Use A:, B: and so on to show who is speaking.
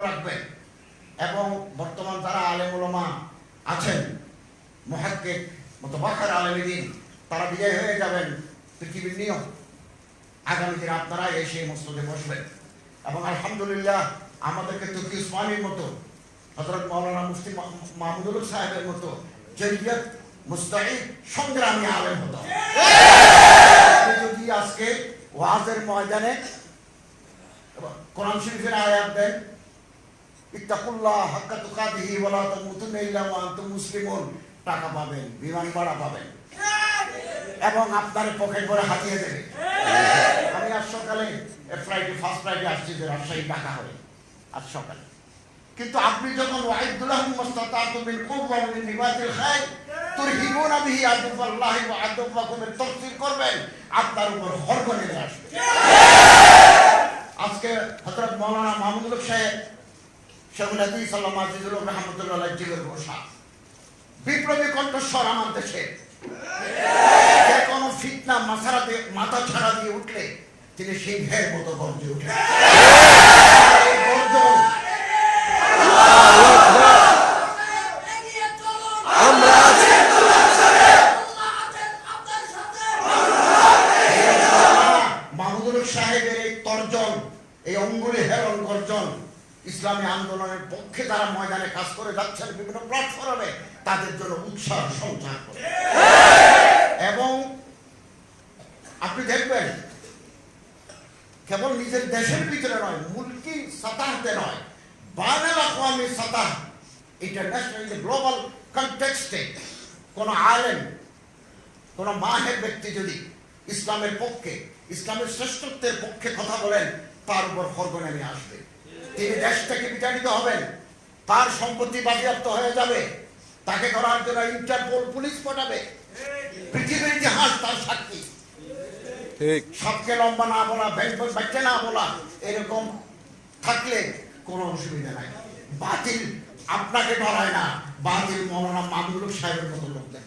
A: রাখবেন এবং বর্তমান যারা আলেম ওলামা আছেন, মহাক্কিক মতবাখার আলেমিদিন তারা বিজয় হয়ে যাবেন পৃথিবীর নিয়ম। আগামী দিনে আপনারা এসে মসজিদে বসবেন। এবং আলহামদুলিল্লাহ আমাদেরকে তুর্কি উসমানীর মতো হজরত মৌলানা মুফতি মাহমুদুল সাহেবের মতো জরিয়ত, মুস্তাহিদ, সংগ্রামী আলেম হতো। যদি আজকে ওয়াজের ময়দানে কোরআন শরীফের আয়াত দেন টাকা পাবেন, বিমান ভাড়া পাবেন। এবং আপনার পকেট করে হাতিয়ে দেবে। আমি আজ সকালে ফ্লাইটে ফার্স্ট ফ্লাইটে আসছি যে রাজশাহী হয়ে। আজ সকালে। কিন্তু আপনি যখন করবেন আপনার উপর হরগ নেমে আসবে। আজকে হযরত মাওলানা মাহমুদুল সাহেব বিপ্লবী কণ্ঠস্বর আমার দেশে। যে কোনো ফিতনা মাথারাতে মাথা ছাড়া দিয়ে উঠলে তিনি সিংহের মতো গর্জে উঠে সাহেবের এই তর্জন, এই অঙ্গুলি হেরন গর্জন ইসলামী আন্দোলনের পক্ষে যারা ময়দানে কাজ করে যাচ্ছেন বিভিন্ন প্ল্যাটফর্মে তাদের জন্য উৎসাহ সঞ্চার করে এবং আপনি দেখবেন, কেবল নিজের দেশের ভিতরে নয়, মুলকি সাতাহতে নয় বাংলা আকামি সাতাহ ইন্টারন্যাশনাল গ্লোবাল কনটেক্সটে কোন আলেম, কোন মাহের ব্যক্তি যদি ইসলামের পক্ষে, ইসলামের শ্রেষ্ঠত্বের পক্ষে কথা বলেন, তার উপর খর্গ আসবে। তিনি দেশ থেকে বিতাড়িত হবেন তার সম্পত্তি বাজেয়াপ্ত হয়ে যাবে। তাকে ধরার জন্য ইন্টারপোল পুলিশ পাঠাবে। পৃথিবীর ইতিহাস তার সাক্ষী। সবকে লম্বা না বলা ব্যাংক বাচ্চা না বলা এরকম থাকলে কোনো অসুবিধা নাই। বাতিল আপনাকে ধরায় না। বাতিল মৌলানা মামুল সাহেবের মতো লোকদের